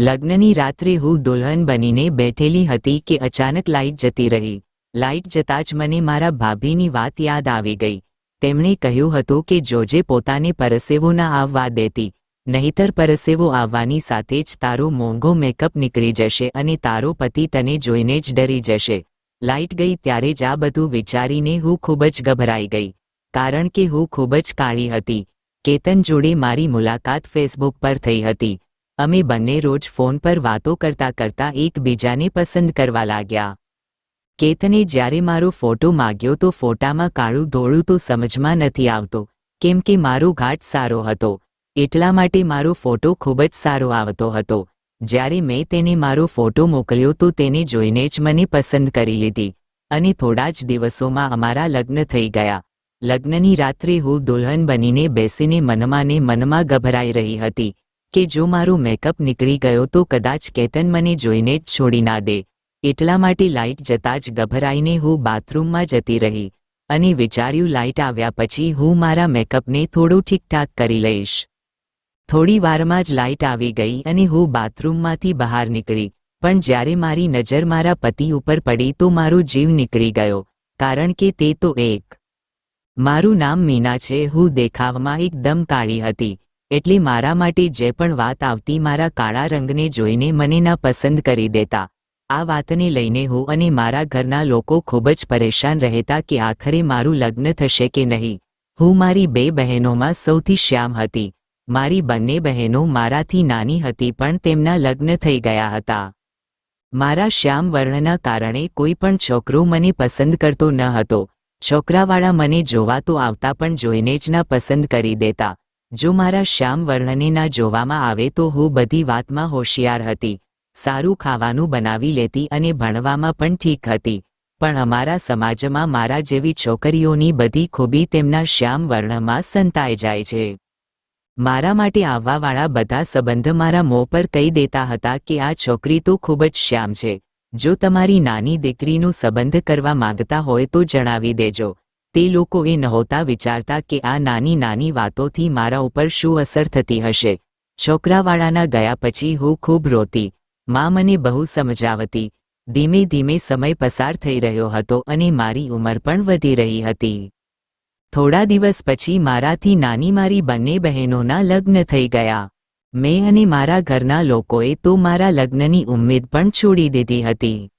લગ્નની રાત્રે હું દુલ્હન બનીને બેઠેલી હતી કે અચાનક લાઇટ જતી રહી. લાઇટ જતાં જ મને મારા ભાભીની વાત યાદ આવી ગઈ. તેમણે કહ્યું હતું કે જોજે પોતાને પરસેવો ના આવવા દેતી, નહીતર પરસેવો આવવાની સાથે જ તારો મોંઘો મેકઅપ નીકળી જશે અને તારો પતિ તને જોઈને જ ડરી જશે. લાઇટ ગઈ ત્યારે જ આ બધું વિચારીને હું ખૂબ જ ગભરાઈ ગઈ, કારણ કે હું ખૂબ જ કાળી હતી. કેતન જોડે મારી મુલાકાત ફેસબુક પર થઈ હતી. અમે બંને રોજ ફોન પર વાતો કરતા કરતા એકબીજાને પસંદ કરવા લાગ્યા. કેતને જ્યારે મારો ફોટો માગ્યો તો ફોટામાં કાળું ધોળું તો સમજમાં નથી આવતો, કેમ કે મારો ઘાટ સારો હતો, એટલા માટે મારો ફોટો ખૂબ જ સારો આવતો હતો. જ્યારે મેં તેને મારો ફોટો મોકલ્યો તો તેને જોઈને જ મને પસંદ કરી લીધી, અને થોડા જ દિવસોમાં અમારા લગ્ન થઈ ગયા. લગ્નની રાત્રે હું દુલ્હન બનીને બેસીને મનમાં ને મનમાં ગભરાઈ રહી હતી કે જો મારો મેકઅપ નીકળી ગયો તો કદાચ કેતન મને જોઈને જ છોડી ના દે. એટલા માટે લાઇટ જતાં જ ગભરાઈને હું બાથરૂમમાં જતી રહી અને વિચાર્યું લાઇટ આવ્યા પછી હું મારા મેકઅપને થોડું ઠીકઠાક કરી લઈશ. થોડી વારમાં જ લાઇટ આવી ગઈ અને હું બાથરૂમમાંથી બહાર નીકળી, પણ જ્યારે મારી નજર મારા પતિ ઉપર પડી તો મારો જીવ નીકળી ગયો, કારણ કે તે તો એક. મારું નામ મીના છે, હું દેખાવમાં એકદમ કાળી હતી એટલે મારા માટે જે પણ વાત આવતી મારા કાળા રંગને જોઈને મને ના પસંદ કરી દેતા. આ વાતને લઈને હું અને મારા ઘરના લોકો ખૂબ જ પરેશાન રહેતા કે આખરે મારું લગ્ન થશે કે નહીં. હું મારી બે બહેનોમાં સૌથી શ્યામ હતી. મારી બંને બહેનો મારાથી નાની હતી પણ તેમના લગ્ન થઈ ગયા હતા. મારા શ્યામ વર્ણના કારણે કોઈ પણ છોકરો મને પસંદ કરતો ન હતો. છોકરાવાળા મને જોવા તો આવતા પણ જોઈને જ ના પસંદ કરી દેતા. જો મારા શ્યામ વર્ણને જોવામાં આવે તો હું બધી વાતમાં હોશિયાર હતી. સારું ખાવાનું બનાવી લેતી અને ભણવામાં પણ ઠીક હતી. પણ અમારા સમાજમાં મારા જેવી છોકરીઓની બધી ખૂબી તેમના શ્યામ વર્ણમાં સંતાઈ જાય છે. મારા માટે આવવાવાળા બધા સંબંધ મારા મોં પર કહી દેતા હતા કે આ છોકરી તો ખૂબ જ શ્યામ છે. જો તમારી નાની દીકરીનું સંબંધ કરવા માંગતા હોય તો જણાવી દેજો. તે લોકો એ નહોતા વિચારતા કે આ નાની નાની વાતોથી મારા ઉપર શું અસર થતી હશે. છોકરાવાળાના ગયા પછી હું ખૂબ રોતી. મા મને બહુ સમજાવતી. ધીમે ધીમે સમય પસાર થઈ રહ્યો હતો અને મારી ઉંમર પણ વધી રહી હતી. થોડા દિવસ પછી મારાથી નાની મારી બંને બહેનોના લગ્ન થઈ ગયા. મેં અને મારા ઘરના લોકોએ તો મારા લગ્નની ઉમ્મીદ પણ છોડી દીધી હતી.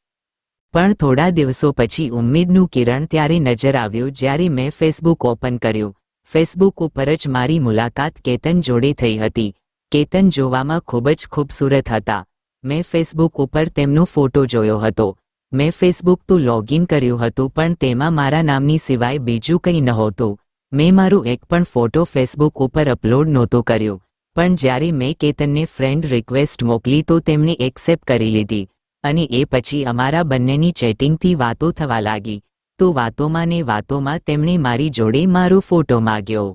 પણ થોડા દિવસો પછી ઉમ્મીદનું કિરણ ત્યારે નજર આવ્યું જ્યારે મેં ફેસબુક ઓપન કર્યું. ફેસબુક ઉપર જ મારી મુલાકાત કેતન જોડે થઈ હતી. કેતન જોવામાં ખૂબ જ ખૂબસૂરત હતા. મેં ફેસબુક ઉપર તેમનો ફોટો જોયો હતો. મેં ફેસબુક તો લોગિન કર્યું હતું પણ તેમાં મારા નામની સિવાય બીજું કંઈ નહોતું. મેં મારું એક પણ ફોટો ફેસબુક ઉપર અપલોડ નહોતો કર્યો. પણ જ્યારે મેં કેતનને ફ્રેન્ડ રિક્વેસ્ટ મોકલી તો તેમણે એક્સેપ્ટ કરી લીધી. અને એ પછી અમારા બંનેની ચેટિંગથી વાતો થવા લાગી. તો વાતોમાં ને વાતોમાં તેમણે મારી જોડે મારો ફોટો માગ્યો.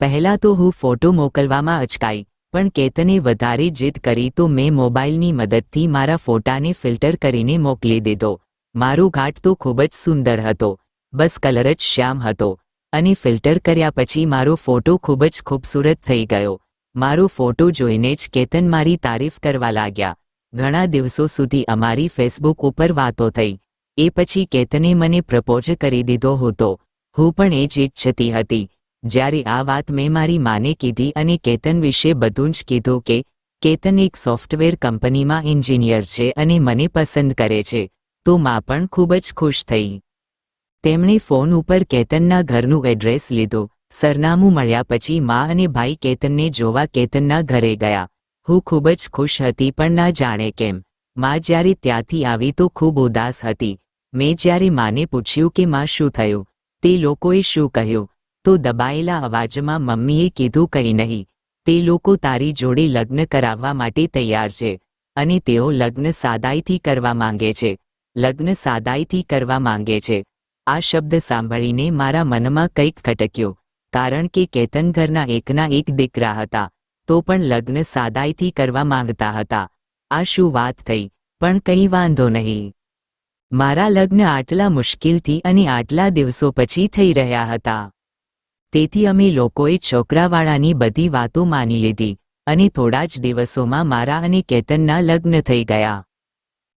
પહેલાં તો હું ફોટો મોકલવામાં અચકાઈ, પણ કેતને વધારે જીદ કરી તો મેં મોબાઈલની મદદથી મારા ફોટાને ફિલ્ટર કરીને મોકલી દીધો. મારો ઘાટ તો ખૂબ જ સુંદર હતો. બસ કલર જ શ્યામ હતો. અને ફિલ્ટર કર્યા પછી મારો ફોટો ખૂબ જ ખૂબસૂરત થઈ ગયો. મારો ફોટો જોઈને જ કેતન મારી તારીફ કરવા લાગ્યા. ઘણા દિવસો સુધી અમારી ફેસબુક ઉપર વાતો થઈ. એ પછી કેતને મને પ્રપોઝ કરી દીધો હતો. હું પણ એ જ ઈચ્છતી હતી. જ્યારે આ વાત મેં મારી માને કીધી અને કેતન વિશે બધું જ કીધું કે, કેતન એક સોફ્ટવેર કંપનીમાં એન્જિનિયર છે અને મને પસંદ કરે છે. તો માં પણ ખૂબ જ ખુશ થઈ. તેમણે ફોન ઉપર કેતનના ઘરનું એડ્રેસ લીધું. સરનામું મળ્યા પછી મા અને ભાઈ કેતનને જોવા કેતનના ઘરે ગયા. હું ખૂબ જ ખુશ હતી પણ ના જાણે કેમ. માં જ્યારે ત્યાંથી આવી તો ખૂબ ઉદાસ હતી. મેં જ્યારે માને પૂછ્યું કે માં શું થયું? તે લોકોએ શું કહ્યું? તો દબાયેલા અવાજમાં મમ્મીએ કીધું કંઈ નહીં. તે લોકો તારી જોડે લગ્ન કરાવવા માટે તૈયાર છે અને તેઓ લગ્ન સાદાઈથી કરવા માંગે છે. લગ્ન સાદાઈથી કરવા માંગે છે. આ શબ્દ સાંભળીને મારા મનમાં કંઈક ખટક્યું, કારણ કે કેતન ઘરના એકના એક દીકરા હતા. તો પણ લગ્ન સાદાઈથી કરવા માંગતા હતા. આ શું વાત થઈ? પણ કંઈ વાંધો નહીં. મારા લગ્ન આટલા મુશ્કેલથી અને આટલા દિવસો પછી થઈ રહ્યા હતા. તેથી અમે લોકોએ છોકરાવાળાની બધી વાતો માની લીધી અને થોડા જ દિવસોમાં મારા અને કેતનના લગ્ન થઈ ગયા.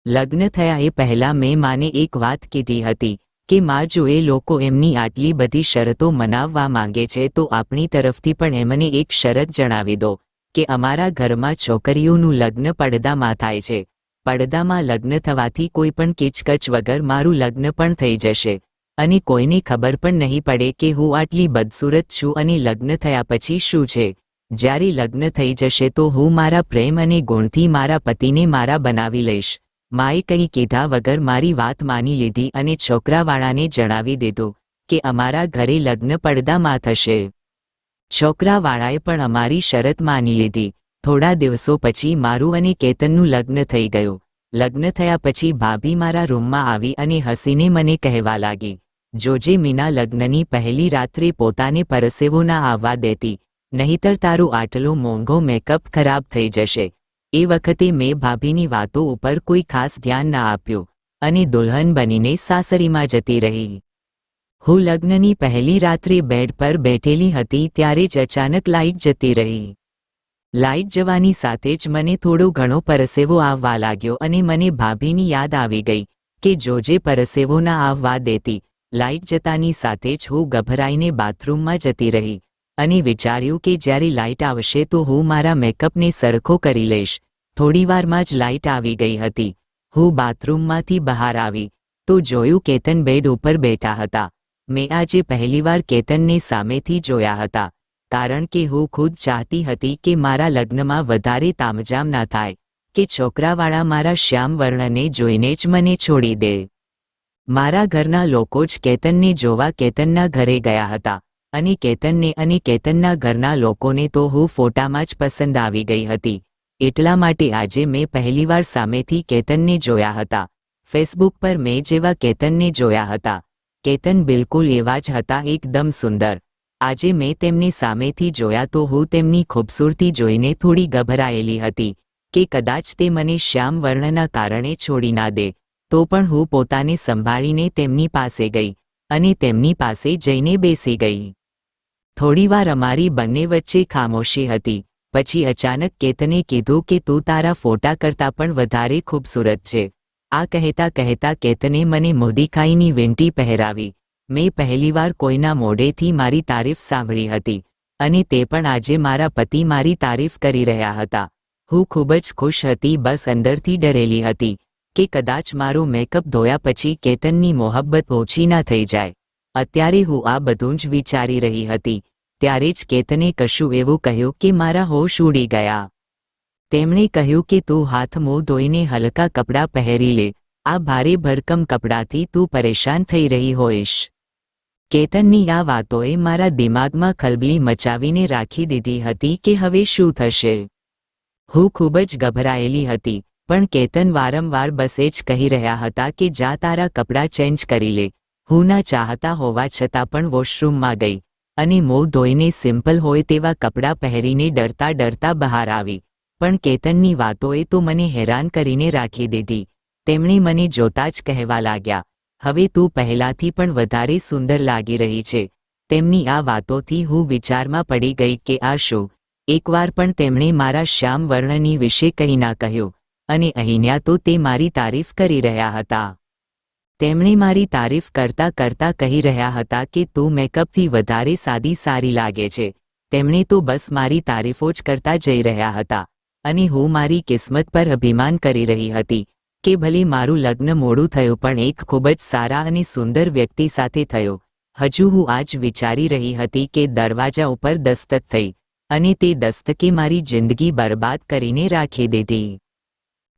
લગ્ન થયા એ પહેલાં મેં માને એક વાત કીધી હતી. કે માં જો એ લોકો એમની આટલી બધી શરતો મનાવવા માંગે છે તો આપણી તરફથી પણ એમને એક શરત જણાવી દો, કે અમારા ઘરમાં છોકરીઓનું લગ્ન પડદામાં થાય છે. પડદામાં લગ્ન થવાથી કોઈ પણ કિચકચ વગર મારું લગ્ન પણ થઈ જશે. અને કોઈને ખબર પણ નહીં પડે કે હું આટલી બદસુરત છું અને લગ્ન થયા પછી શું છે. જ્યારે લગ્ન થઈ જશે તો હું મારા પ્રેમ અને ગુણથી મારા પતિને મારા બનાવી લઈશ. માએ કંઈ કીધા વગર મારી વાત માની લીધી અને છોકરાવાળાને જણાવી દીધું કે અમારા ઘરે લગ્ન પડદામાં થશે. છોકરાવાળાએ પણ અમારી શરત માની લીધી. થોડા દિવસો પછી મારું અને કેતનનું લગ્ન થઈ ગયું. લગ્ન થયા પછી ભાભી મારા રૂમમાં આવી અને હસીને મને કહેવા લાગી, જોજે મીના લગ્નની પહેલી રાત્રે પોતાને પરસેવો ના આવવા દેતી, નહીતર તારું આટલો મોંઘો મેકઅપ ખરાબ થઈ જશે. એ વખતે મેં ભાભીની વાતો ઉપર કોઈ ખાસ ધ્યાન ના આપ્યું અને દુલ્હન બનીને સાસરીમાં જતી રહી. હું લગ્નની પહેલી રાત્રે બેડ પર બેઠેલી હતી ત્યારે જ અચાનક લાઇટ જતી રહી. લાઇટ જવાની સાથે જ મને થોડો ઘણો પરસેવો આવવા લાગ્યો અને મને ભાભીની યાદ આવી ગઈ કે જોજે પરસેવો ના આવવા દેતી લાઇટ જતાની સાથે જ હું ગભરાઈને બાથરૂમમાં જતી રહી. અને વિચાર્યું કે જ્યારે લાઇટ આવશે તો હું મારા મેકઅપને સરખો કરી લઈશ. થોડીવારમાં જ લાઇટ આવી ગઈ હતી. હું બાથરૂમમાંથી બહાર આવી. તો જોયું કેતન બેડ ઉપર બેઠા હતા. મેં આજે પહેલીવાર કેતનને સામેથી જોયા હતા. કારણ કે હું ખુદ ચાહતી હતી કે મારા લગ્નમાં વધારે તામજામ ના થાય, કે છોકરાવાળા મારા શ્યામ વર્ણને જોઈને જ મને છોડી દે. મારા ઘરના લોકો જ કેતનને જોવા કેતનના ઘરે ગયા હતા. અને કેતનને અને કેતનના ઘરના લોકોને તો હું ફોટામાં જ પસંદ આવી ગઈ હતી. એટલા માટે આજે મેં પહેલીવાર સામેથી કેતનને જોયા હતા. ફેસબુક પર મેં જેવા કેતનને જોયા હતા. કેતન બિલકુલ એવા જ હતા, એકદમ સુંદર. આજે મેં તેમને સામેથી જોયા તો હું તેમની ખૂબસૂરતી જોઈને થોડી ગભરાયેલી હતી કે કદાચ તે મને શ્યામ વર્ણના કારણે છોડી ના દે. તો પણ હું પોતાને સંભાળીને તેમની પાસે ગઈ અને તેમની પાસે જઈને બેસી ગઈ. થોડીવાર અમારી બંને વચ્ચે ખામોશી હતી, પછી અચાનક કેતને કીધું કે તું તારા ફોટા કરતાં પણ વધારે ખૂબસૂરત છે. આ કહેતા કહેતા કેતને મને મોદીખાઈની વેંટી પહેરાવી. મેં પહેલીવાર કોઈના મોઢેથી મારી તારીફ સાંભળી હતી, અને તે પણ આજે મારા પતિ મારી તારીફ કરી રહ્યા હતા. હું ખૂબ જ ખુશ હતી, બસ અંદરથી ડરેલી હતી, કે કદાચ મારો મેકઅપ ધોયા પછી કેતનની મોહબ્બત ઓછી ના થઈ જાય. અત્યારે હું આ બધું જ વિચારી રહી હતી, ત્યારે જ કેતને કશું એવું કહ્યું કે મારા હોશ ઉડી ગયા. તેમણે કહ્યું કે તું હાથ મોં ધોઈને હલકા કપડાં પહેરી લે, આ ભારે ભરકમ કપડાથી તું પરેશાન થઈ રહી હોઈશ. કેતનની આ વાતોએ મારા દિમાગમાં ખલબલી મચાવીને રાખી દીધી હતી કે હવે શું થશે. હું ખૂબ જ ગભરાયેલી હતી, પણ કેતન વારંવાર બસ જ કહી રહ્યા હતા કે જા તારા કપડાં ચેન્જ કરી લે હું ના ચાહતા હોવા છતાં પણ વોશરૂમમાં ગઈ અને મોં ધોઈને સિમ્પલ હોય તેવા કપડાં પહેરીને ડરતા ડરતા બહાર આવી. પણ કેતનની વાતોએ તો મને હેરાન કરીને રાખી દીધી. તેમણે મને જોતા જ કહેવા લાગ્યા, હવે તું પહેલાથી પણ વધારે સુંદર લાગી રહી છે. તેમની આ વાતોથી હું વિચારમાં પડી ગઈ કે આ શું? એકવાર પણ તેમણે મારા શ્યામ વર્ણની વિશે કંઈ ના કહ્યું અને અહીંયા તો તે મારી તારીફ કરી રહ્યા હતા. તેમણે મારી તારીફ કરતા કરતા કહી રહ્યા હતા કે, તું મેકઅપથી વધારે સાદી સારી લાગે છે. તેમણે તો બસ મારી તારીફો જ કરતા જઈ રહ્યા હતા. અને હું મારી કિસ્મત પર અભિમાન કરી રહી હતી કે, ભલે મારું લગ્ન મોડું થયું, પણ એક ખૂબ જ સારા અને સુંદર વ્યક્તિ સાથે થયો. હજુ હું આજ વિચારી રહી હતી કે, દરવાજા ઉપર દસ્તક થઈ અને તે દસ્તકે મારી જિંદગી બરબાદ કરીને રાખી દીધી.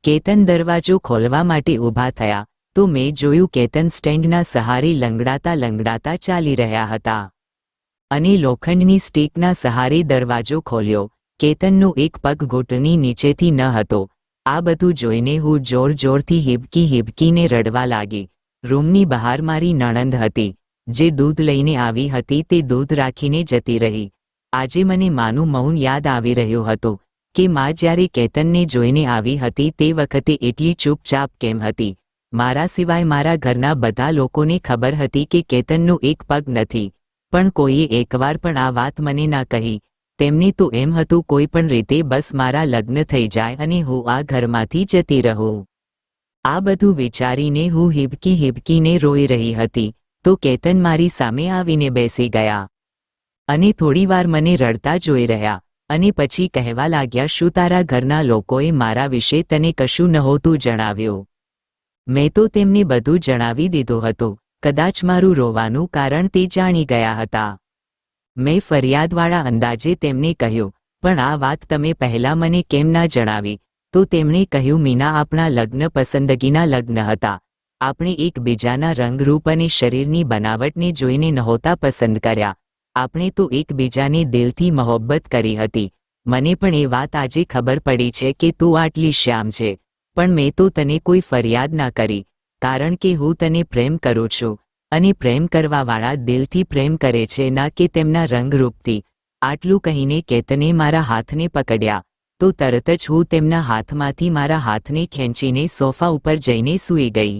કેતન દરવાજો ખોલવા માટે ઊભા થયા. તો મેં જોયું કેતન સ્ટેન્ડના સહારે લંગડાતા લંગડાતા ચાલી રહ્યા હતા. અને લોખંડની સ્ટીકના સહારે દરવાજો ખોલ્યો. કેતનનો એક પગ ઘૂંટની નીચેથી ન હતો. આ બધું જોઈને હું જોર જોરથી હિબકી હિબકીને રડવા લાગી. રૂમની બહાર મારી નણંદ હતી. જે દૂધ લઈને આવી હતી તે દૂધ રાખીને જતી રહી. આજે મને માનું મૌન યાદ આવી રહ્યું હતું કે મા જ્યારે કેતનને જોઈને આવી હતી તે વખતે એટલી ચૂપચાપ કેમ હતી? મારા સિવાય મારા ઘરના બધા લોકોને ખબર હતી કે કેતનનું એક પગ નથી, પણ કોઈએ એકવાર પણ આ વાત મને ના કહી. તેમની તો એમ હતું, કોઈ પણ રીતે બસ મારા લગ્ન થઈ જાય અને હું આ ઘરમાંથી જતી રહું. આ બધું વિચારીને હું હિબકી હિબકીને રોઈ રહી હતી, તો કેતન મારી સામે આવીને બેસી ગયા. અને થોડીવાર મને રડતા જોઈ રહ્યા, અને પછી કહેવા લાગ્યા, શું તારા ઘરના લોકોએ મારા વિશે તને કશું નહોતું જણાવ્યું? મેં તો તેમને બધું જણાવી દીધું હતું. કદાચ મારું રોવાનું કારણ તે જાણી ગયા હતા. મેં ફરિયાદવાળા અંદાજે તેમને કહ્યું, પણ આ વાત તમે પહેલાં મને કેમ ના જણાવી? તો તેમણે કહ્યું, મીના આપણા લગ્ન પસંદગીના લગ્ન હતા. આપણે એકબીજાના રંગરૂપ અને શરીરની બનાવટને જોઈને નહોતા પસંદ કર્યા. આપણે તો એકબીજાને દિલથી મહોબ્બત કરી હતી. મને પણ એ વાત આજે ખબર પડી છે કે તું આટલી શ્યામ છે. પણ મેં તો તને કોઈ ફરિયાદ ના કરી, કારણ કે હું તને પ્રેમ કરું છું, અને પ્રેમ કરવાવાળા દિલથી પ્રેમ કરે છે, ના કે તેમના રંગરૂપથી. આટલું કહીને કેતને મારા હાથને પકડ્યા, તો તરત જ હું તેમના હાથમાંથી મારા હાથને ખેંચીને સોફા ઉપર જઈને સૂઈ ગઈ.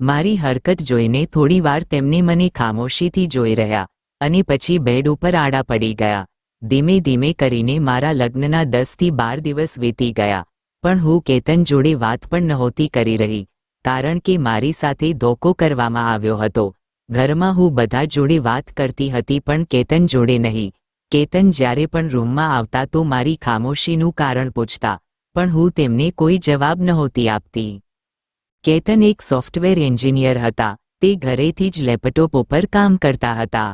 મારી હરકત જોઈને થોડીવાર તેમને મને ખામોશીથી જોઈ રહ્યા, અને પછી બેડ ઉપર આડા પડી ગયા. ધીમે ધીમે કરીને મારા લગ્નના દસથી બાર દિવસ વીતી ગયા પણ હું કેતન જોડે વાત પણ નહોતી કરી રહી, કારણ કે મારી સાથે ધોકો કરવામાં આવ્યો હતો. ઘરમાં હું બધા જોડે વાત કરતી હતી પણ કેતન જોડે નહીં. કેતન જ્યારે પણ રૂમમાં આવતા તો મારી ખામોશીનું કારણ પૂછતા, પણ હું તેમને કોઈ જવાબ નહોતી આપતી. કેતન એક સોફ્ટવેર એન્જિનિયર હતા, તે ઘરેથી જ લેપટોપ ઉપર કામ કરતા હતા.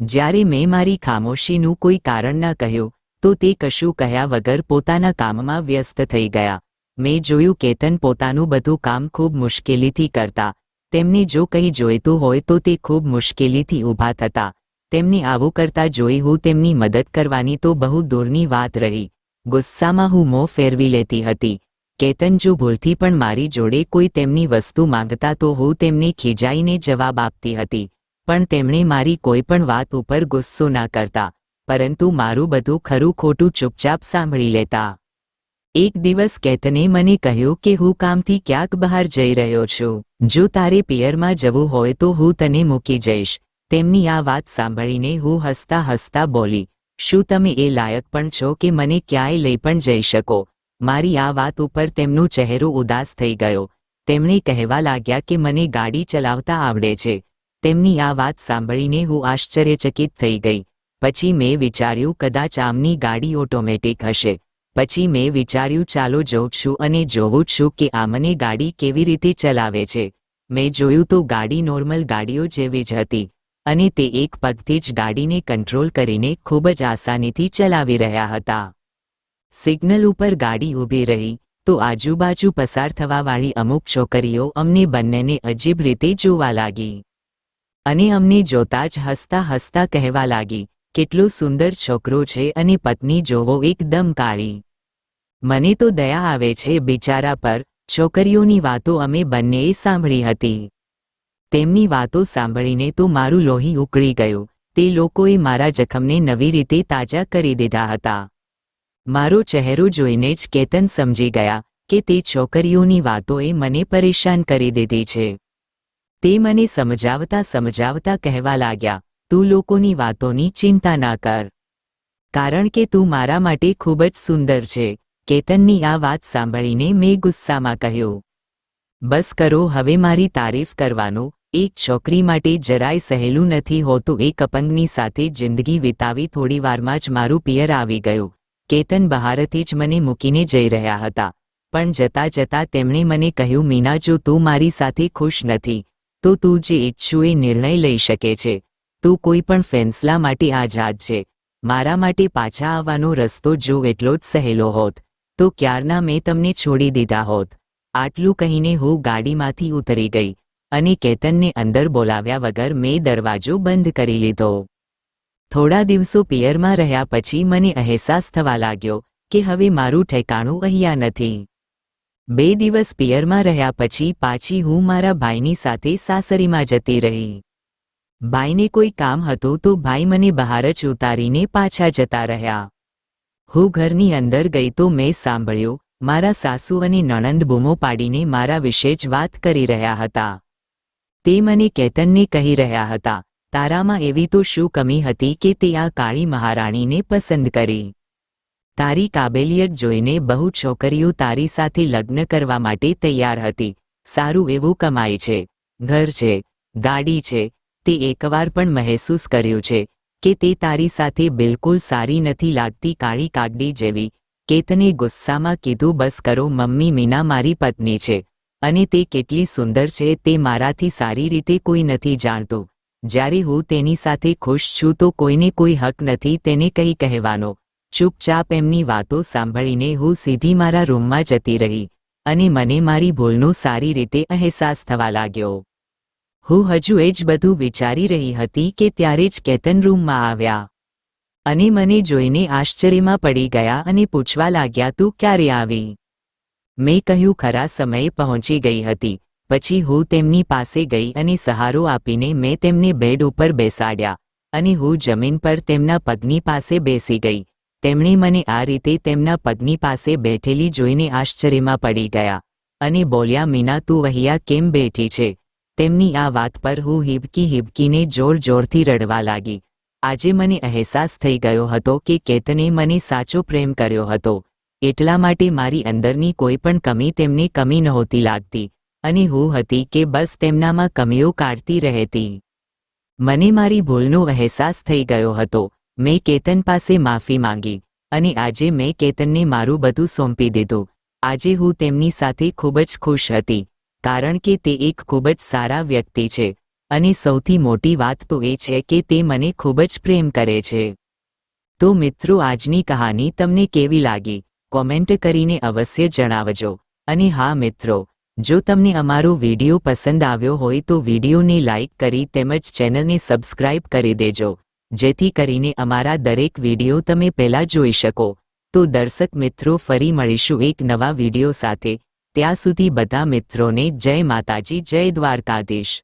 જ્યારે મેં મારી ખામોશીનું કોઈ કારણ ન કહ્યું તો તે કશું કહ્યા વગર પોતાના કામમાં વ્યસ્ત થઈ ગયા. મેં જોયું કેતન પોતાનું બધું કામ ખૂબ મુશ્કેલીથી કરતા. તેમને જો કંઈ જોઈતું હોય તો તે ખૂબ મુશ્કેલીથી ઊભા થતા. તેમને આવું કરતા જોઈ હું તેમની મદદ કરવાની તો બહુ દૂરની વાત રહી. ગુસ્સામાં હું મોં ફેરવી લેતી હતી. કેતન જો ભૂલથી પણ મારી જોડે કોઈ તેમની વસ્તુ માંગતા તો હું તેમને ખીજાઈને જવાબ આપતી હતી. પણ તેમણે મારી કોઈ પણ વાત ઉપર ગુસ્સો ના કરતા. પરંતુ મારું બધું ખરું ખોટું ચૂપચાપ સાંભળી લેતા. એક દિવસ કેતને મને કહ્યું કે હું કામથી ક્યાંક બહાર જઈ રહ્યો છું. જો તારે પિયરમાં જવું હોય તો હું તને મૂકી જઈશ. તેમની આ વાત સાંભળીને હું હસતા હસતા બોલી, શું તમે એ લાયક પણ છો કે મને ક્યાંય લઈ પણ જઈ શકો? મારી આ વાત ઉપર તેમનો ચહેરો ઉદાસ થઈ ગયો. તેમણે કહેવા લાગ્યા કે મને ગાડી ચલાવતા આવડે છે. તેમની આ વાત સાંભળીને હું આશ્ચર્યચકિત થઈ ગઈ. પછી મેં વિચાર્યું, કદાચ આમની ગાડી ઓટોમેટિક હશે. પછી મેં વિચાર્યું, ચાલો જોઉં છું અને જોવું છું કે આમને ગાડી કેવી રીતે ચલાવે છે. મેં જોયું તો ગાડી નોર્મલ ગાડીઓ જેવી જ હતી અને તે એક પગથી જ ગાડીને કંટ્રોલ કરીને ખૂબ જ આસાનીથી ચલાવી રહ્યા હતા. સિગ્નલ ઉપર ગાડી ઊભી રહી તો આજુબાજુ પસાર થવાવાળી અમુક છોકરીઓ અમને બંનેને અજીબ રીતે જોવા લાગી અને અમને જોતા જ હસતા હસતા કહેવા લાગી કેટલો સુંદર છોકરો છે અને પત્ની જોવો એકદમ કાળી. મને તો દયા આવે છે બિચારા પર, છોકરીઓની વાતો અમે બંનેએ સાંભળી હતી. તેમની વાતો સાંભળીને તો મારું લોહી ઉકળી ગયું, તે લોકોએ મારા જખમને નવી રીતે તાજા કરી દીધા હતા. મારો ચહેરો જોઈને જ કેતન સમજી ગયા કે તે છોકરીઓની વાતોએ મને પરેશાન કરી દીધી છે. તે મને સમજાવતા સમજાવતા કહેવા લાગ્યા તું લોકોની વાતોની ચિંતા ના કર. કારણ કે તું મારા માટે ખૂબ જ સુંદર છે, કેતનની આ વાત સાંભળીને મેં ગુસ્સામાં કહ્યું. બસ કરો, હવે મારી તારીફ કરવાનો, એક છોકરી માટે જરાય સહેલું નથી હોતું, એક અપંગની સાથે જિંદગી વિતાવી થોડી વારમાં જ મારું પિયર આવી ગયું. કેતન બહારથી જ મને મૂકીને જઈ રહ્યા હતા, પણ જતા જતા તેમણે મને કહ્યું, મીના, જો તું મારી સાથે ખુશ નથી, તો તું જે ઈચ્છું એ નિર્ણય લઈ શકે છે. તું કોઈ પણ ફેંસલા માટે આઝાદ છે. મારા માટે પાછા આવવાનો રસ્તો જો એટલો જ સહેલો હોત, તો ક્યારના મેં તમને છોડી દીધા હોત. આટલું કહીને હું ગાડીમાંથી ઉતરી ગઈ અને કેતનને અંદર બોલાવ્યા વગર મેં દરવાજો બંધ કરી લીધો. થોડા દિવસો પિયરમાં રહ્યા પછી મને અહેસાસ થવા લાગ્યો કે હવે મારું ઠેકાણું અહીંયા નથી. બે દિવસ પિયરમાં રહ્યા પછી પાછી હું મારા ભાઈની સાથે સાસરીમાં જતી રહી. ભાઈને કોઈ કામ હતું તો ભાઈ મને બહાર જ ઉતારીને પાછા જતા રહ્યા. હું ઘરની અંદર ગઈ તો મેં સાંભળ્યું, મારા સાસુ અને નણંદ બૂમો પાડીને મારા વિશે જ વાત કરી રહ્યા હતા. તે મને કેતનને કહી રહ્યા હતા, તારામાં એવી તો શું કમી હતી કે તે આ કાળી મહારાણીને પસંદ કરી. તારી કાબેલિયત જોઈને બહુ છોકરીઓ તારી સાથે લગ્ન કરવા માટે તૈયાર હતી, સારું એવું કમાય છે, ઘર છે, ગાડી છે તે એકવાર પણ મહેસૂસ કર્યું છે કે તે તારી સાથે બિલકુલ સારી નથી લાગતી કાળી કાગડી જેવી. કેતને ગુસ્સામાં કીધું, બસ કરો, મમ્મી મીના મારી પત્ની છે અને તે કેટલી સુંદર છે, તે મારાથી સારી રીતે કોઈ નથી જાણતું. જ્યારે હું તેની સાથે ખુશ છું તો કોઈને કોઈ હક નથી, તેને કંઈ કહેવાનો. ચૂપચાપ એમની વાતો સાંભળીને હું સીધી મારા રૂમમાં જતી રહી અને મને મારી ભૂલનો સારી રીતે અહેસાસ થવા લાગ્યો. હું હજુ એ જ બધું વિચારી રહી હતી કે ત્યારે જ કેતન રૂમમાં આવ્યા. અને મને જોઈને આશ્ચર્યમાં પડી ગયા અને પૂછવા લાગ્યા, તું ક્યારે આવી? મેં કહ્યું, ખરા સમયે પહોંચી ગઈ હતી. પછી હું તેમની પાસે ગઈ અને સહારો આપીને મેં તેમને બેડ ઉપર બેસાડ્યા અને હું જમીન પર તેમના પગની પાસે બેસી ગઈ. તેમણે મને આ રીતે તેમના પગની પાસે બેઠેલી જોઈને આશ્ચર્યમાં પડી ગયા અને બોલ્યા, મીના, તું અહીંયા કેમ બેઠી છે? તેમની આ વાત પર હું હિબકી હિબકીને જોર જોરથી રડવા લાગી. આજે મને અહેસાસ થઈ ગયો હતો કે કેતને મને સાચો પ્રેમ કર્યો હતો. એટલા માટે મારી અંદરની કોઈ પણ કમી તેમને કમી નહોતી લાગતી, અને હું હતી કે બસ તેમનામાં કમીઓ કાઢતી રહેતી. મને મારી ભૂલનો અહેસાસ થઈ ગયો હતો. મેં કેતન પાસે માફી માંગી, અને આજે મેં કેતનને મારું બધું સોંપી દીધું. આજે હું તેમની સાથે ખૂબ જ ખુશ હતી. કારણ કે તે એક ખૂબ જ સારા વ્યક્તિ છે. અને સૌથી મોટી વાત તો એ છે કે તે મને ખૂબ જ પ્રેમ કરે છે. તો મિત્રો, આજની કહાની તમને કેવી લાગી? કોમેન્ટ કરીને અવશ્ય જણાવજો. અને હા મિત્રો, જો તમને અમારો વીડિયો પસંદ આવ્યો હોય તો વિડીયોને લાઇક કરી તેમજ ચેનલને સબસ્ક્રાઇબ કરી દેજો. જેથી કરીને અમારા દરેક વીડિયો તમે પહેલા જોઈ શકો. તો દર્શક મિત્રો, ફરી મળીશું એક નવા વીડિયો સાથે. ત્યાં સુધી બધા મિત્રોને જય માતાજી જય દ્વારકાધીશ.